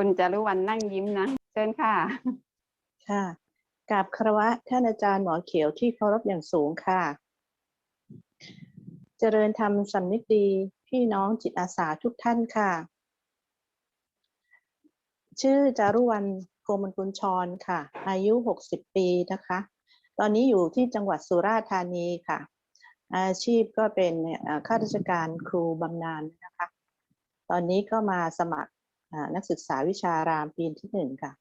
คุณจารุวรรณนั่งยิ้มนะ เชิญค่ะ ค่ะกราบคารวะท่านอาจารย์หมอเขียวที่เคารพอย่างสูงค่ะ เจริญธรรมสำนึกดีพี่น้องจิตอาสาทุกท่านค่ะ ชื่อจารุวรรณโกมลกุลชรค่ะ อายุ 60 ปีนะคะ ตอนนี้อยู่ที่จังหวัดสุราษฎร์ธานีค่ะ อาชีพก็เป็นข้าราชการครูบำนาญนะคะ ตอนนี้ก็มาสมัคร นักศึกษาวิชารามปีที่หนึ่งค่ะ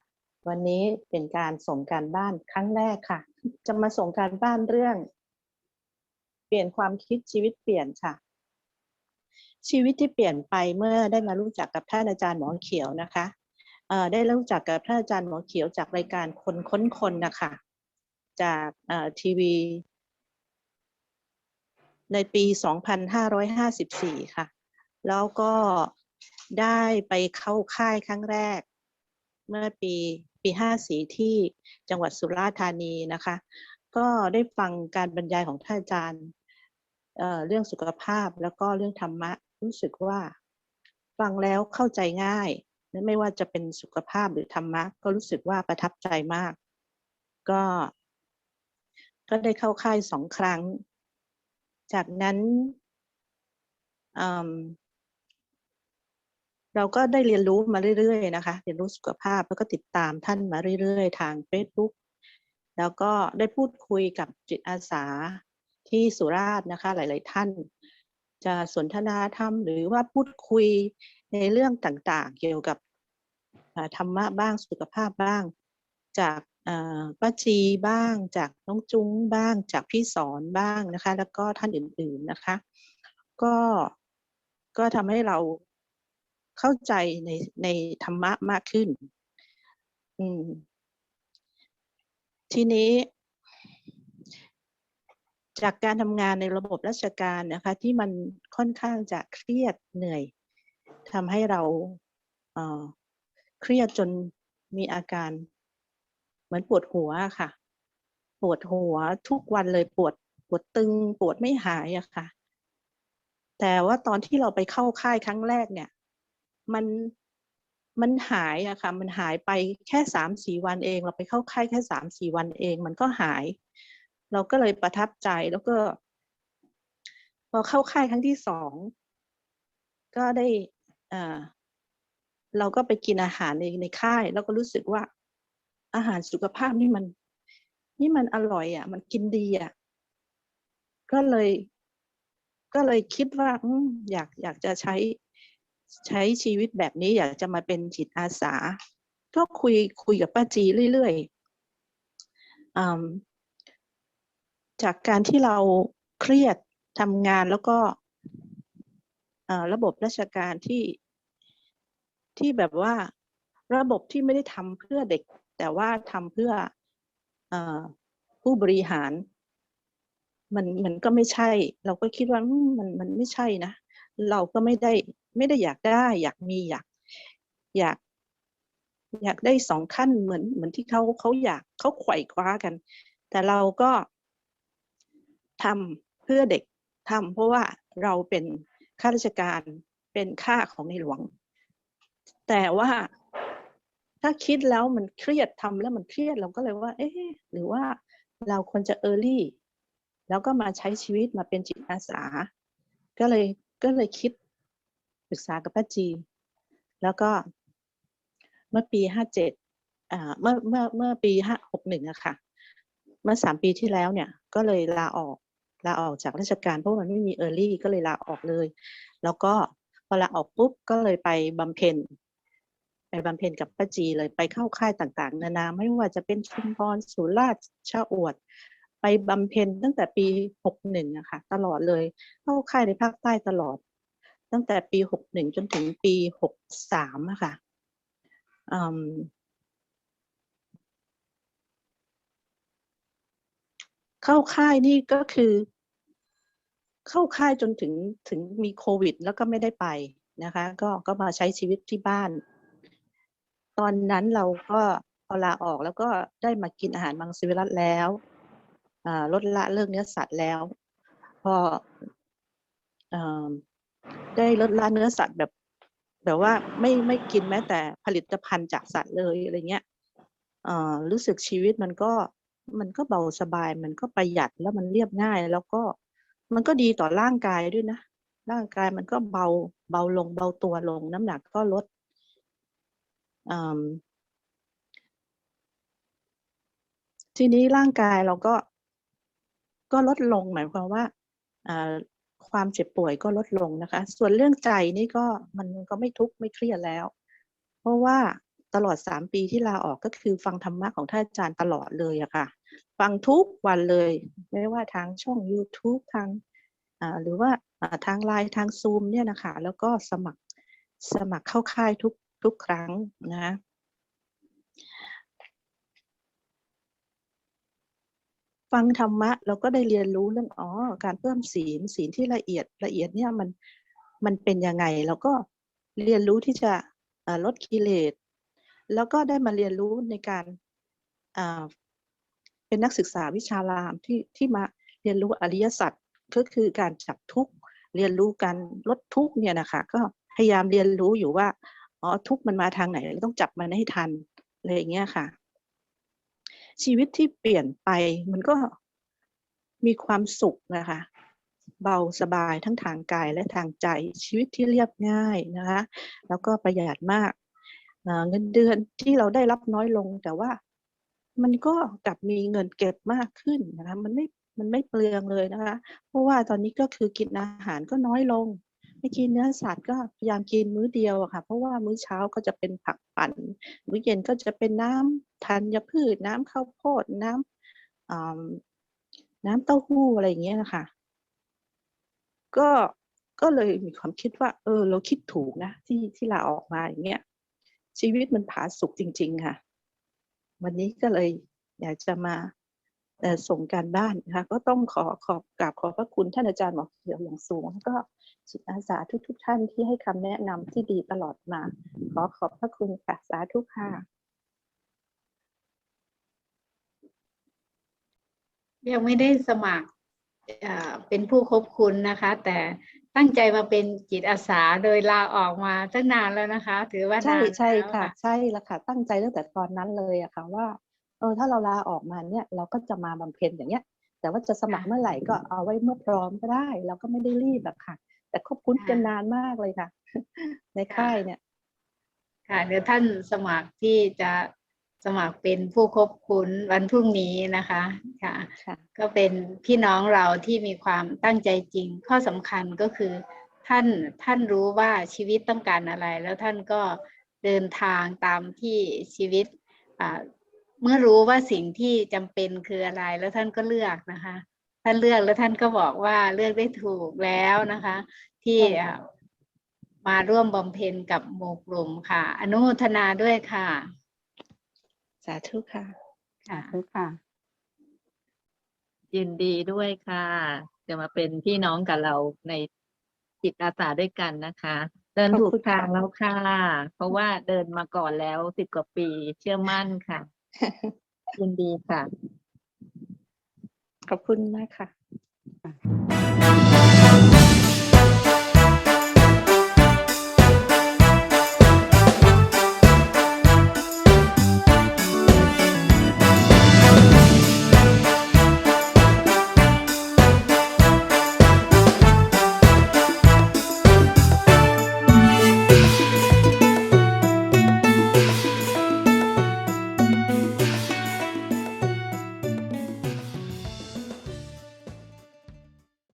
วันนี้เป็นการส่งการบ้านครั้งแรกค่ะ จะมาส่งการบ้านเรื่อง เปลี่ยนความคิดชีวิตเปลี่ยนค่ะ ชีวิตที่เปลี่ยนไปเมื่อได้มารู้จักกับท่านอาจารย์หมอเขียวนะคะได้รู้จักกับท่านอาจารย์หมอเขียวจากรายการคนค้นคนนะคะ จากทีวี ในปี 2554 ค่ะ แล้วก็ ได้ไปเข้าค่ายครั้งแรก เมื่อปีปี54ที่จังหวัดสุราษฎร์ธานีนะคะ ก็ได้ฟังการบรรยายของท่านอาจารย์เเรื่องสุขภาพแล้วก็เรื่องธรรมะรู้สึกว่าฟังแล้วเข้าใจง่ายไม่ว่าจะเป็นสุขภาพหรือธรรมะ ก็รู้สึกว่าประทับใจมาก ก็ ก็ได้เข้าค่ายสองครั้ง จากนั้น เราก็ได้เรียนรู้มาเรื่อยๆนะคะ เรียนรู้สุขภาพแล้วก็ติดตามท่านมาเรื่อยๆ ทาง Facebook แล้วก็ได้พูดคุยกับจิตอาสาที่สุราษฎร์นะคะ หลาย ๆ ท่าน จะสนทนาธรรมหรือว่าพูดคุยในเรื่องต่างๆ เกี่ยวกับธรรมะบ้างสุขภาพบ้าง จากป้าจีบ้างจากน้องจุ้งบ้างจากพี่สอนบ้างนะคะ แล้วก็ท่านอื่นๆนะคะ ก็ก็ทำให้เรา เข้าใจในในธรรมะมากขึ้น อืม ทีนี้ จากการทำงานในระบบราชการนะคะ ที่มันค่อนข้างจะเครียดเหนื่อยทำให้เราเเครียดจนมีอาการ เหมือนปวดหัวค่ะ ปวดหัวทุกวันเลยปวดปวดตึง ปวดไม่หายอะค่ะ แต่ว่าตอนที่เราไปเข้าค่ายครั้งแรกเนี่ย มันมันหายอะค่ะ มันหายไปแค่สามสี่วันเอง เราไปเข้าค่ายแค่สามสี่วันเอง มันก็หาย เราก็เลยประทับใจแล้วก็ พอเข้าค่ายครั้งที่สอง ก็ได้อ่าเราก็ไปกินอาหารในในค่าย แล้วก็รู้สึกว่า อาหารสุขภาพนี่มัน นี่มันอร่อยอะ มันกินดีอะ ก็เลย ก็เลยคิดว่าอยากอยากจะใช้ ใช้ชีวิตแบบนี้อยากจะมาเป็นจิตอาสา ก็คุยคุยกับป้าจีเรื่อยๆจากการที่เราเครียดทำงานแล้วก็ระบบราชการที่ที่แบบว่าระบบที่ไม่ได้ทำเพื่อเด็ก แต่ว่าทำเพื่ออผู้บริหาร มันมันก็ไม่ใช่ เราก็คิดว่ามันมันไม่ใช่นะ เราก็ไม่ได้ ไม่ได้อยากได้ อยากมีอยาก อยาก อยากได้สองขั้นเหมือนเหมือนที่เขาเขาอยากเขาไขว่คว้ากัน แต่เราก็ทำเพื่อเด็กทำเพราะว่าเราเป็นข้าราชการเป็นข้าของในหลวง แต่ว่าถ้าคิดแล้วมันเครียดทำแล้วมันเครียดเราก็เลยว่า เอ๊ะหรือว่าเราควรจะเออร์ลี่แล้วก็มาใช้ชีวิตมาเป็นจิตอาสา ก็เลยก็เลยคิด ปรึกษากับป้าจี แล้วก็เมื่อปีห้าเจ็ดเมื่อเมื่อเมื่อปีห้าหกหนึ่งอะค่ะ เมื่อสามปีที่แล้วเนี่ยก็เลยลาออกลาออกจากราชการเพราะมันไม่มีเออร์ลี่ก็เลยลาออกเลย แล้วก็พอลาออกปุ๊บก็เลยไปบำเพ็ญไปบำเพ็ญกับป้าจีเลยไปเข้าค่ายต่างๆ นานาไม่ว่าจะเป็นชุมพรสุราษฎร์ชาอวด ไปบำเพ็ญตั้งแต่ปีหกหนึ่งอะค่ะตลอดเลย เข้าค่ายในภาคใต้ตลอด ตั้งแต่ปีหกหนึ่งจนถึงปีหกสามอะค่ะเข้าค่ายนี่ก็คือ เข้าค่ายจนถึงถึงมีโควิด แล้วก็ไม่ได้ไปนะคะ ก็ก็มาใช้ชีวิตที่บ้าน ตอนนั้นเราก็พอลาออกแล้วก็ได้มากินอาหารมังสวิรัตแล้วลดละเลิกเนื้อสัตว์แล้ว พออ ได้ลดละเนื้อสัตว์แบบ แบบว่าไม่ไม่กินแม้แต่ผลิตภัณฑ์จากสัตว์เลยอะไรเงี้ยเอ่อรู้สึกชีวิตมันก็มันก็เบาสบาย มันก็ประหยัดแล้วมันเรียบง่าย แล้วก็มันก็ดีต่อร่างกายด้วยนะร่างกายมันก็เบาเบาลงเบาตัวลง น้ำหนักก็ลดอืมทีนี้ร่างกายเราก็ก็ลดลงหมายความว่าอ่า ความเจ็บป่วยก็ลดลงนะคะ ส่วนเรื่องใจนี่ก็มันก็ไม่ทุกข์ไม่เครียดแล้ว เพราะว่าตลอดสามปีที่ลาออกก็คือฟังธรรมะของท่านอาจารย์ตลอดเลยอะค่ะ ฟังทุกวันเลย ไม่ว่าทางช่อง YouTube ทางหรือว่าทางไลน์ทางซูมเนี่ยนะคะ แล้วก็สมัครสมัครเข้าค่ายทุกทุกครั้งนะ ฟังธรรมะเราก็ได้เรียนรู้เรื่องอ๋อการเพิ่มศีลศีลที่ละเอียดละเอียดเนี่ยมันมันเป็นยังไงแล้วก็เรียนรู้ที่จะลดกิเลสแล้วก็ได้มาเรียนรู้ในการเป็นนักศึกษาวิชารามที่ที่มาเรียนรู้อริยสัจก็คือการจับทุกข์เรียนรู้การลดทุกข์เนี่ยนะคะก็พยายามเรียนรู้อยู่ว่าอ๋อทุกข์มันมาทางไหนเราต้องจับมันให้ทันอะไรอย่างเงี้ยค่ะ ชีวิตที่เปลี่ยนไปมันก็มีความสุขนะคะ เบาสบายทั้งทางกายและทางใจชีวิตที่เรียบง่ายนะคะ แล้วก็ประหยัดมากเอ่อเงินเดือนที่เราได้รับน้อยลงแต่ว่ามันก็กลับมีเงินเก็บมากขึ้นนะคะมันไม่มันไม่เปลืองเลยนะคะ เพราะว่าตอนนี้ก็คือกินอาหารก็น้อยลง ไม่กินเนื้อสัตว์ก็พยายามกินมื้อเดียวอะค่ะ เพราะว่ามื้อเช้าก็จะเป็นผักปั่น มื้อเย็นก็จะเป็นน้ำธัญพืช น้ำข้าวโพดน้ำอ่าน้ำเต้าหู้อะไรอย่างเงี้ยนะคะก็ก็เลยมีความคิดว่า เออ เราคิดถูกนะที่ที่ลาออกมาอย่างเงี้ย ชีวิตมันผาสุกจริง ๆ ค่ะ วันนี้ก็เลยอยากจะมา ส่งการบ้านนะคะก็ต้องขอขอบกราบขอบพระคุณท่านอาจารย์หมอเขียวอย่างสูงแล้วก็จิตอาสาทุกๆท่านที่ให้คำแนะนำที่ดีตลอดมา ขอขอบพระคุณค่ะสาธุค่ะยังไม่ได้สมัครเอ่อเป็นผู้คบคุณนะคะ แต่ตั้งใจมาเป็นจิตอาสาโดยลาออกมาตั้งนานแล้วนะคะ ถือว่าใช่นานใช่แล้วค่ะ ใช่แล้วค่ะ ตั้งใจตั้งแต่ตอนนั้นเลยอะค่ะว่า เออถ้าเราลาออกมาเนี่ยเราก็จะมาบำเพ็ญอย่างเงี้ย แต่ว่าจะสมัครเมื่อไหร่ก็เอาไว้เมื่อพร้อมก็ได้ เราก็ไม่ได้รีบอะค่ะ แต่คบคุ้นกันนานมากเลยค่ะ ในค่ายเนี่ย ค่ะเดี๋ยวท่านสมัครที่จะสมัครเป็นผู้คบคุณวันพรุ่งนี้นะคะค่ะค่ะ ก็เป็นพี่น้องเราที่มีความตั้งใจจริง ข้อสำคัญก็คือ ท่านท่านรู้ว่าชีวิตต้องการอะไร แล้วท่านก็เดินทางตามที่ชีวิตอ่า เมื่อรู้ว่าสิ่งที่จำเป็นคืออะไรแล้วท่านก็เลือกนะคะ ท่านเลือกแล้วท่านก็บอกว่าเลือกได้ถูกแล้วนะคะ ที่ใช่ค่ะอ่ามาร่วมบำเพ็ญกับหมู่กลุ่มค่ะ อนุโมทนาด้วยค่ะ สาธุค่ะค่ะทุกค่ะ ยินดีด้วยค่ะ จะมาเป็นพี่น้องกับเราในจิตอาสาด้วยกันนะคะ เดินขอบถูกคุณทางค่ะแล้วค่ะ เพราะว่าเดินมาก่อนแล้วสิบกว่าปีเชื่อมั่นค่ะ ยินดีค่ะ ขอบคุณมากค่ะ